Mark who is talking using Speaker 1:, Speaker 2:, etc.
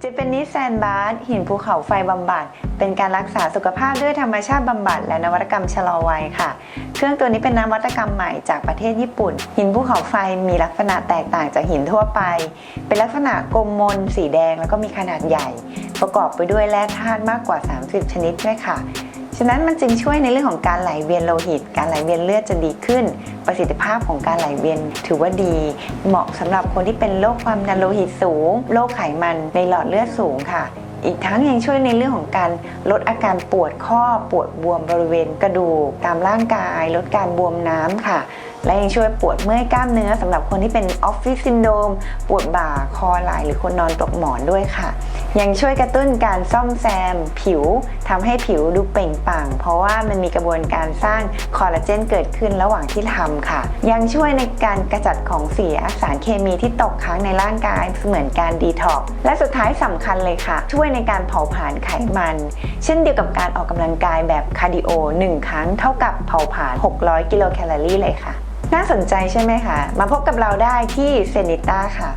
Speaker 1: เจแปนิสแซนบาร์หินภูเขาไฟบำบัด เป็นการรักษาสุขภาพด้วยธรรมชาติบำบัด และนวัตกรรมชะลอวัยค่ะ เครื่องตัวนี้เป็นนวัตกรรมใหม่จากประเทศญี่ปุ่น หินภูเขาไฟมีลักษณะแตกต่างจากหินทั่วไป เป็นลักษณะกลมมน สีแดงแล้วก็มีขนาดใหญ่ ประกอบไปด้วยแร่ธาตุมากกว่า 30 ชนิดด้วยค่ะ ฉะนั้นมันจึงช่วยในเรื่องของการไหลเวียนโลหิต การไหลเวียนเลือดจะดีขึ้น ประสิทธิภาพของการไหลเวียนถือว่าดี เหมาะสำหรับคนที่เป็นโรคความดันโลหิตสูง โรคไขมันในหลอดเลือดสูงค่ะอีกทั้งยังช่วยในเรื่องของการลดอาการปวดข้อปวดบวมบริเวณกระดูกตามร่างกาย ลดการบวมน้ำค่ะ และยังช่วยปวดเมื่อยกล้ามเนื้อสำหรับคนที่เป็นออฟฟิศซินโดมปวดบ่าคอไหล่หรือคนนอนตกหมอนด้วยค่ะ ยังช่วยกระตุ้นการซ่อมแซมผิวทำให้ผิวดูเปล่งปลั่ง เพราะว่ามันมีกระบวนการสร้างคอลลาเจนเกิดขึ้นระหว่างที่ทำค่ะ ยังช่วยในการกระจัดของเสียสารเคมีที่ตกค้างในร่างกายเหมือนการดีท็อกและสุดท้ายสำคัญเลยค่ะ ช่วยในการเผาผลาญไขมัน เช่นเดียวกับการออกกำลังกายแบบคาร์ดิโอ 1 ครั้งเท่ากับเผาผลาญ 600 กิโลแคลอรี่เลยค่ะ น่าสนใจใช่ไหมคะ มาพบกับเราได้ที่เซนิต้าค่ะ